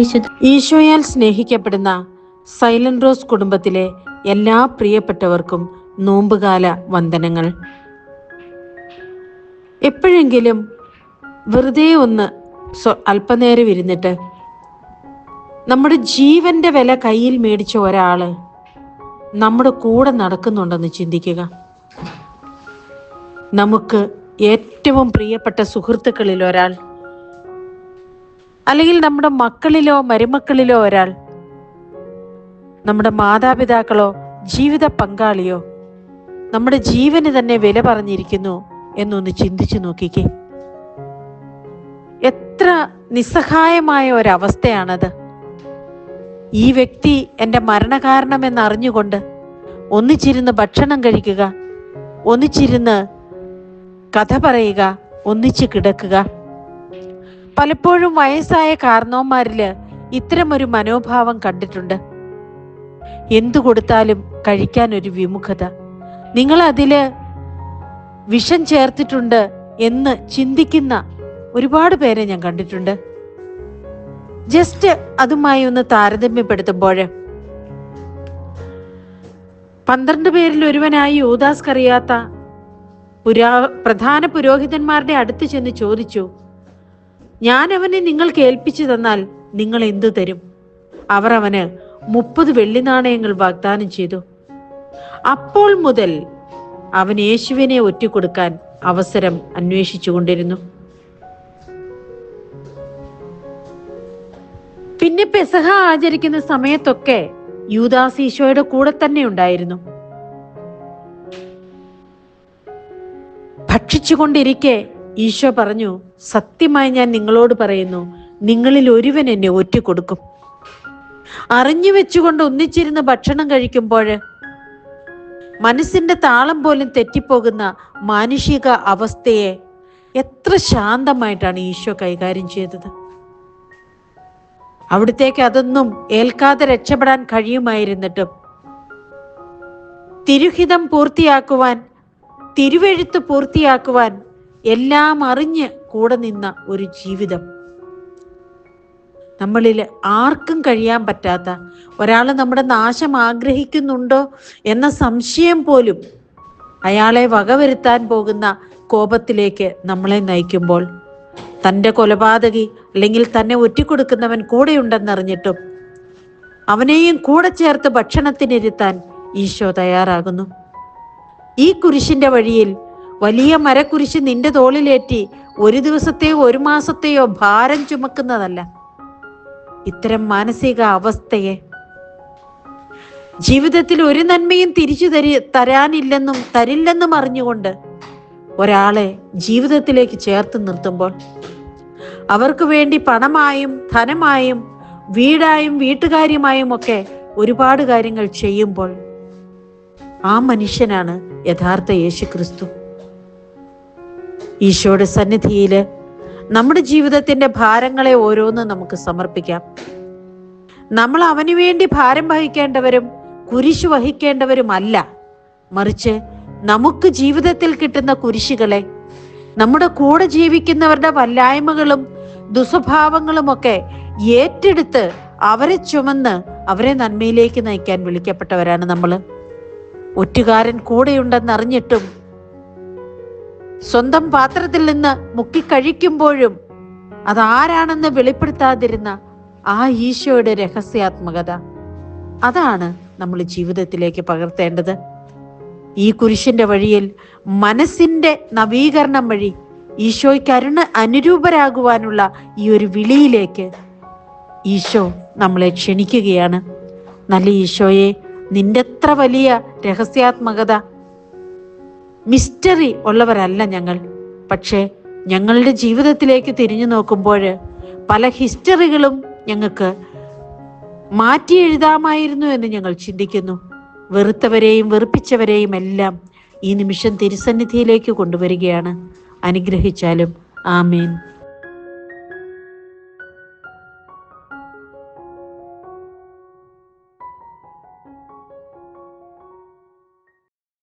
വിശുദ്ധ ഈശോയാൽ സ്നേഹിക്കപ്പെടുന്ന silent rose കുടുംബത്തിലെ എല്ലാ പ്രിയപ്പെട്ടവർക്കും നോമ്പുകാല വന്ദനങ്ങൾ. എപ്പോഴെങ്കിലും വെറുതെ ഒന്ന് അല്പനേരം ഇരുന്നിട്ട് നമ്മുടെ ജീവന്റെ വില കയ്യിൽ മേടിച്ച ഒരാൾ നമ്മുടെ കൂടെ നടക്കുന്നുണ്ടെന്ന് ചിന്തിക്കുക. നമുക്ക് ഏറ്റവും പ്രിയപ്പെട്ട സുഹൃത്തുക്കളിൽ ഒരാൾ അല്ലെങ്കിൽ നമ്മുടെ മക്കളിലോ മരുമക്കളിലോ ഒരാൾ നമ്മുടെ മാതാപിതാക്കളോ ജീവിത പങ്കാളിയോ നമ്മുടെ ജീവന് തന്നെ വില പറഞ്ഞിരിക്കുന്നു എന്നൊന്ന് ചിന്തിച്ചു നോക്കിക്കേ. എത്ര നിസ്സഹായമായ ഒരവസ്ഥയാണത്. ഈ വ്യക്തി എന്റെ മരണകാരണമെന്ന് അറിഞ്ഞുകൊണ്ട് ഒന്നിച്ചിരുന്ന് ഭക്ഷണം കഴിക്കുക ഒന്നിച്ചിരുന്ന് കഥ പറയുക ഒന്നിച്ച് കിടക്കുക. പലപ്പോഴും വയസ്സായ കാരണവന്മാരിൽ ഇത്തരമൊരു മനോഭാവം കണ്ടിട്ടുണ്ട്. എന്തു കൊടുത്താലും കഴിക്കാൻ ഒരു വിമുഖത. നിങ്ങൾ അതിൽ വിഷം ചേർത്തിട്ടുണ്ട് എന്ന് ചിന്തിക്കുന്ന ഒരുപാട് പേരെ ഞാൻ കണ്ടിട്ടുണ്ട്. ജസ്റ്റ് അതുമായി ഒന്ന് താരതമ്യപ്പെടുത്തുമ്പോൾ പന്ത്രണ്ട് പേരിൽ ഒരുവനായി യൂദാസ് കറിയാത്ത പുരാ പ്രധാന പുരോഹിതന്മാരുടെ അടുത്ത് ചെന്ന് ചോദിച്ചു ഞാൻ അവനെ നിങ്ങൾക്ക് ഏൽപ്പിച്ചു തന്നാൽ നിങ്ങൾ എന്തു തരും? അവർ അവന് മുപ്പത് വെള്ളി നാണയങ്ങൾ വാഗ്ദാനം ചെയ്തു. അപ്പോൾ മുതൽ അവൻ യേശുവിനെ ഒറ്റിക്കൊടുക്കാൻ അവസരം അന്വേഷിച്ചുകൊണ്ടിരുന്നു പിന്നെ പെസഹ ആചരിക്കുന്ന സമയത്തൊക്കെ യൂദാസ് ഈശോയുടെ കൂടെ തന്നെ ഉണ്ടായിരുന്നു. ഭക്ഷിച്ചുകൊണ്ടിരിക്കെ ഈശോ പറഞ്ഞു സത്യമായി ഞാൻ നിങ്ങളോട് പറയുന്നു നിങ്ങളിൽ ഒരുവൻ എന്നെ ഒറ്റിക്കൊടുക്കും അറിഞ്ഞു വെച്ചുകൊണ്ട് ഒന്നിച്ചിരുന്ന് ഭക്ഷണം കഴിക്കുമ്പോൾ മനസ്സിന്റെ താളം പോലും തെറ്റിപ്പോകുന്ന മാനുഷിക അവസ്ഥയെ എത്ര ശാന്തമായിട്ടാണ് ഈശോ കൈകാര്യം ചെയ്തത്. അവിടത്തേക്ക് അതൊന്നും ഏൽക്കാതെ രക്ഷപ്പെടാൻ കഴിയുമായിരുന്നിട്ടും തിരുഹിതം പൂർത്തിയാക്കുവാൻ തിരുവെഴുത്ത് പൂർത്തിയാക്കുവാൻ എല്ലാം അറിഞ്ഞ് കൂടെ നിന്ന ഒരു ജീവിതം. നമ്മളിൽ ആർക്കും കഴിയാൻ പറ്റാത്ത ഒരാൾ നമ്മുടെ നാശം ആഗ്രഹിക്കുന്നുണ്ടോ എന്ന സംശയം പോലും അയാളെ വകവരുത്താൻ പോകുന്ന കോപത്തിലേക്ക് നമ്മളെ നയിക്കുമ്പോൾ തന്റെ കൊലപാതകി അല്ലെങ്കിൽ തന്നെ ഒറ്റിക്കൊടുക്കുന്നവൻ കൂടെയുണ്ടെന്നറിഞ്ഞിട്ടും അവനെയും കൂടെ ചേർത്ത് ഭക്ഷണത്തിനിരുത്താൻ ഈശോ തയ്യാറാകുന്നു. ഈ കുരിശിന്റെ വഴിയിൽ വലിയ മരക്കുരിശ് നിന്റെ തോളിലേറ്റി ഒരു ദിവസത്തെയോ ഒരു മാസത്തെയോ ഭാരം ചുമക്കുന്നതല്ല. ഇത്തരം മാനസിക അവസ്ഥയെ ജീവിതത്തിൽ ഒരു നന്മയും തിരിച്ചു തരി തരാനില്ലെന്നും തരില്ലെന്നും അറിഞ്ഞുകൊണ്ട് ഒരാളെ ജീവിതത്തിലേക്ക് ചേർത്ത് നിർത്തുമ്പോൾ അവർക്ക് വേണ്ടി പണമായും ധനമായും വീടായും വീട്ടുകാര്യമായും ഒക്കെ ഒരുപാട് കാര്യങ്ങൾ ചെയ്യുമ്പോൾ ആ മനുഷ്യനാണ് യഥാർത്ഥ യേശു ക്രിസ്തു ഈശോയുടെ സന്നിധിയിൽ നമ്മുടെ ജീവിതത്തിന്റെ ഭാരങ്ങളെ ഓരോന്ന് നമുക്ക് സമർപ്പിക്കാം. നമ്മൾ അവന് വേണ്ടി ഭാരം വഹിക്കേണ്ടവരും കുരിശ് വഹിക്കേണ്ടവരുമല്ല. മറിച്ച് നമുക്ക് ജീവിതത്തിൽ കിട്ടുന്ന കുരിശുകളെ നമ്മുടെ കൂടെ ജീവിക്കുന്നവരുടെ വല്ലായ്മകളും ദുസ്വഭാവങ്ങളും ഒക്കെ ഏറ്റെടുത്ത് അവരെ ചുമന്ന് അവരെ നന്മയിലേക്ക് നയിക്കാൻ വിളിക്കപ്പെട്ടവരാണ് നമ്മൾ. ഒറ്റുകാരൻ കൂടെയുണ്ടെന്നറിഞ്ഞിട്ടും സ്വന്തം പാത്രത്തിൽ നിന്ന് മുക്കി മുക്കിക്കഴിക്കുമ്പോഴും അതാരാണെന്ന് വെളിപ്പെടുത്താതിരുന്ന ആ ഈശോയുടെ രഹസ്യാത്മകത. അതാണ് നമ്മൾ ജീവിതത്തിലേക്ക് പകർത്തേണ്ടത്. ഈ കുരിശിന്റെ വഴിയിൽ മനസ്സിന്റെ നവീകരണം വഴി ഈശോയ്ക്ക് അരുണ അനുരൂപരാകുവാനുള്ള ഈ ഒരു വിളിയിലേക്ക് ഈശോ നമ്മളെ ക്ഷണിക്കുകയാണ്. നല്ല ഈശോയെ നിന്റെ വലിയ രഹസ്യാത്മകത മിസ്റ്ററി ഉള്ളവരല്ല ഞങ്ങൾ. പക്ഷേ ഞങ്ങളുടെ ജീവിതത്തിലേക്ക് തിരിഞ്ഞു നോക്കുമ്പോൾ പല ഹിസ്റ്ററികളും ഞങ്ങൾക്ക് മാറ്റി എഴുതാമായിരുന്നു എന്ന് ഞങ്ങൾ ചിന്തിക്കുന്നു. വെറുത്തവരെയും വെറുപ്പിച്ചവരെയും എല്ലാം ഈ നിമിഷം തിരുസന്നിധിയിലേക്ക് കൊണ്ടുവരികയാണ്. അനുഗ്രഹിച്ചാലും ആമേൻ.